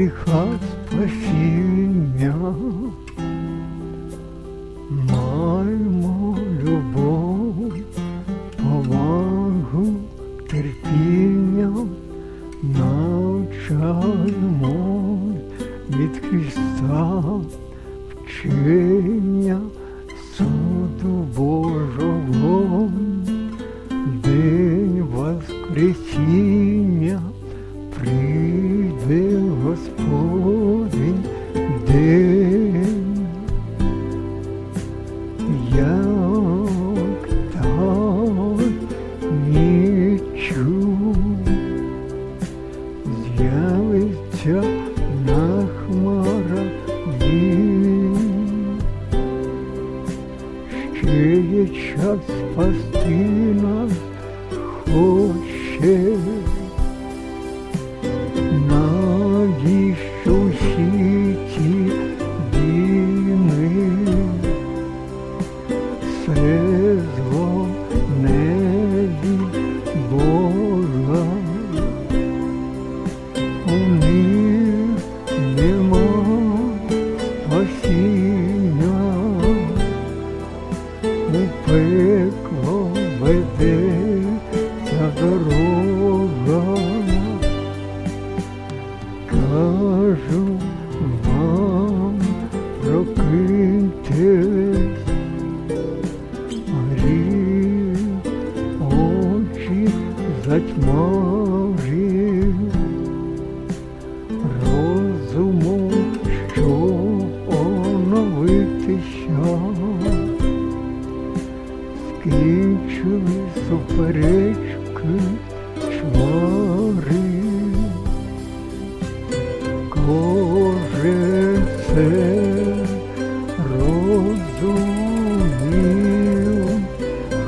гріха спасіння, маємо любов, повагу, терпіння, навчаємо від Христа вчення суду Божьего, день воскресіння. День, як з'явиться на хмарах він. Ще є час спасти дорога. Кажу вам, прокиньтесь, гріх очі затьмарив, розумом, що оновитися, скінчили суперечки чвари. Кожен це розумів,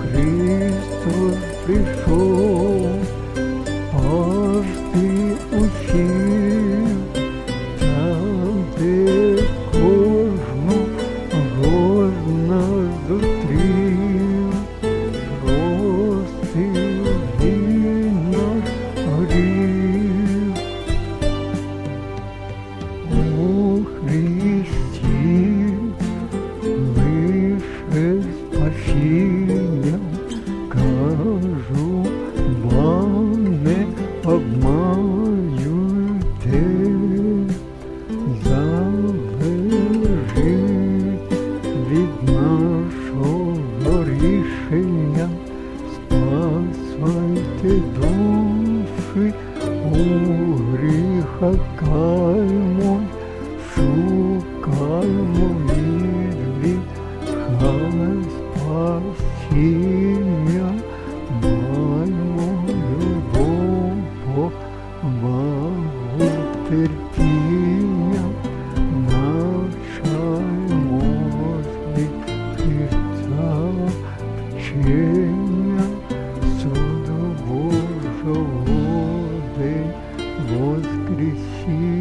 Христос прийшов, аж ти усіх, рішення спасайте душі у гріха каймо, шукаймо від гріха спасіння, маймо любов побагу терпіння. Senhor, tudo bom, vos cresci.